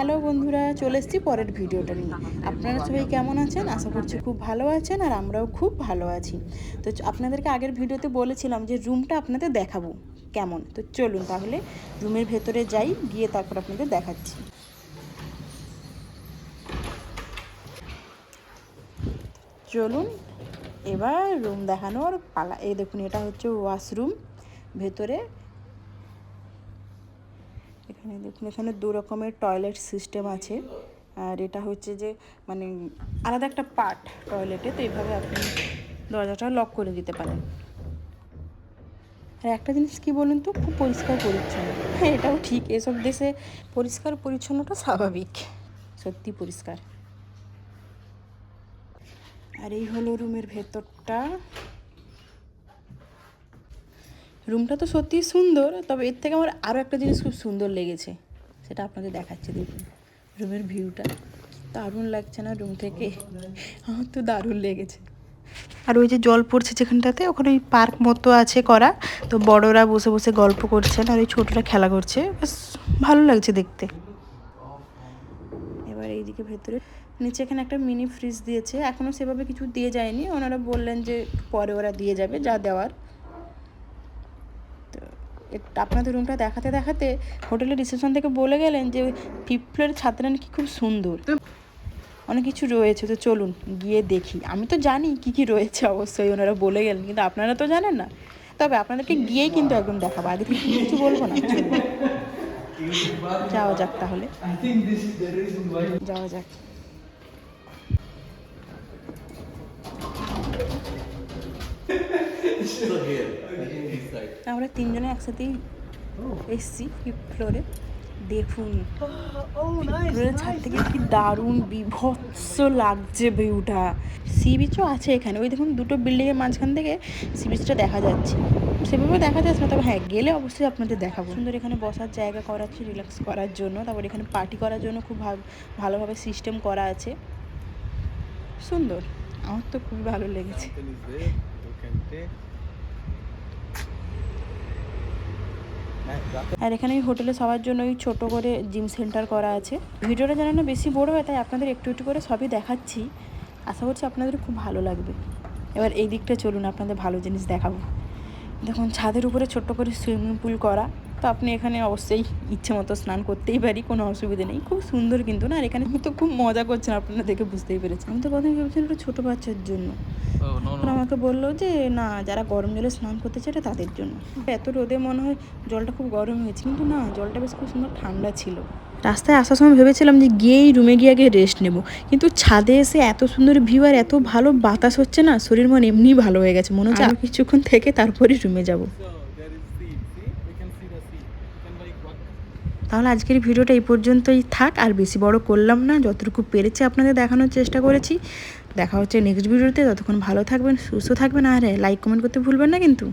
Hello বন্ধুরা, চলে এসেছি পরের ভিডিওটা নিয়ে। আপনারা সবাই কেমন আছেন? আশা করছি খুব ভালো আছেন আর আমরাও খুব ভালো আছি। তো আপনাদেরকে আগের ভিডিওতে বলেছিলাম যে রুমটা আপনাদের দেখাবো কেমন। তো চলুন তাহলে রুমের ভেতরে যাই, গিয়ে তারপর আপনাদের দেখাচ্ছি। চলুন, এবার রুম দেখানোর পালা। এই দেখুন, এটা হচ্ছে ওয়াশরুম। ভেতরে এখানে দেখুন, এখানে দু রকমের টয়লেট সিস্টেম আছে। আর এটা হচ্ছে যে মানে আলাদা একটা পার্ট টয়লেটে তো এইভাবে আপনি দরজাটা লক করে দিতে পারেন। আর একটা জিনিস কি বলুন তো, খুব পরিষ্কার পরিচ্ছন্ন। হ্যাঁ এটাও ঠিক, এসব দেশে পরিষ্কার পরিচ্ছন্নটা স্বাভাবিক। সত্যি পরিষ্কার। আর এই হলো রুমের ভেতরটা। রুমটা তো সত্যিই সুন্দর তবে এর থেকে আমার আরও একটা জিনিস খুব সুন্দর লেগেছে সেটা আপনাদের দেখাচ্ছি দেখুন। রুমের ভিউটা দারুণ লাগছে না রুম থেকে? আমার তো দারুণ লেগেছে। আর ওই যে জল পড়ছে যেখানটাতে ওখানে ওই পার্ক মতো আছে করা তো বড়রা বসে বসে গল্প করছেন আর ওই ছোটরা খেলা করছে বেশ ভালো লাগছে দেখতে। এবার এইদিকে ভেতরে নিচে এখানে একটা মিনি ফ্রিজ দিয়েছে এখনও সেভাবে কিছু দিয়ে যায়নি ওনারা বললেন যে পরে ওরা দিয়ে যাবে যা দেওয়ার। আপনাদের রুমটা দেখাতে দেখাতে হোটেলের রিসেপশন থেকে বলে গেলেন যে ফিফথ ফ্লোরের ছাদটা নাকি খুব সুন্দর। অনেক কিছু রয়েছে, তো চলুন গিয়ে দেখি। আমি তো জানি কি কি রয়েছে, অবশ্যই ওনারা বলে গেলেন, কিন্তু আপনারা তো জানেন না। তবে আপনাদেরকে গিয়েই কিন্তু একদম দেখাবো, আগে থেকে কিছু বলব না। যাওয়া যাক তাহলে. যাওয়া যাক। আমরা তিনজনে একসাথেই এসছি ফিফথ ফ্লোরে দেখুন. ছাদ থেকে কি দারুণ বিভৎস লাগছে ভিউটা সি বিচও আছে এখানে। ওই দেখুন দুটো বিল্ডিংয়ের মাঝখান থেকে সি বিচটা দেখা যাচ্ছে। সেভাবে দেখা যাচ্ছে না তবে হ্যাঁ গেলে অবশ্যই আপনাদের দেখাবো। সুন্দর এখানে বসার জায়গা করা আছে রিল্যাক্স করার জন্য। তারপর এখানে পার্টি করার জন্য খুব ভালোভাবে সিস্টেম করা আছে। সুন্দর। আমার তো খুবই ভালো লেগেছে। আর এখানে হোটেলে সবার জন্য ওই ছোটো করে জিম সেন্টার করা আছে। ভিডিওটা যেন না বেশি বড় হয়, তাই আপনাদের একটু একটু করে সবই দেখাচ্ছি। আশা করছি আপনাদের খুব ভালো লাগবে। এবার এই দিকটা চলুন, আপনাদের ভালো জিনিস দেখাবো। দেখুন, ছাদের উপরে ছোট্ট করে সুইমিং পুল করা। তো আপনি এখানে অবশ্যই ইচ্ছে মতো স্নান করতেই পারি কোনো অসুবিধা নেই। খুব সুন্দর কিন্তু না আর এখানে তো খুব মজা করছেন আপনারা দেখে বুঝতেই পেরেছেন। আমি তো প্রথমে ভেবেছিলাম এটা ছোটো বাচ্চার জন্য। আমাকে বলল যে না যারা গরম জলে স্নান করতে চায় এটা তাদের জন্য। এত রোদে মনে হয় জলটা খুব গরম হয়েছে কিন্তু না জলটা বেশ খুব সুন্দর ঠান্ডা ছিল। রাস্তায় আসার সময় ভেবেছিলাম যে গিয়েই রুমে গিয়ে আগে রেস্ট নেব। কিন্তু ছাদে এসে এত সুন্দর ভিউ আর এত ভালো বাতাস হচ্ছে না শরীর মন এমনিই ভালো হয়ে গেছে। মনে হচ্ছে আরও কিছুক্ষণ থেকে তারপরে রুমে যাব। তাহলে আজকের ভিডিওটা এই পর্যন্তই থাক, আর বেশি বড় করলাম না, যতটুকু পেরেছি আপনাদের দেখানোর চেষ্টা করেছি। দেখা হচ্ছে নেক্সট ভিডিওতে ততক্ষণ ভালো থাকবেন, সুস্থ থাকবেন, আর লাইক কমেন্ট করতে ভুলবেন না কিন্তু।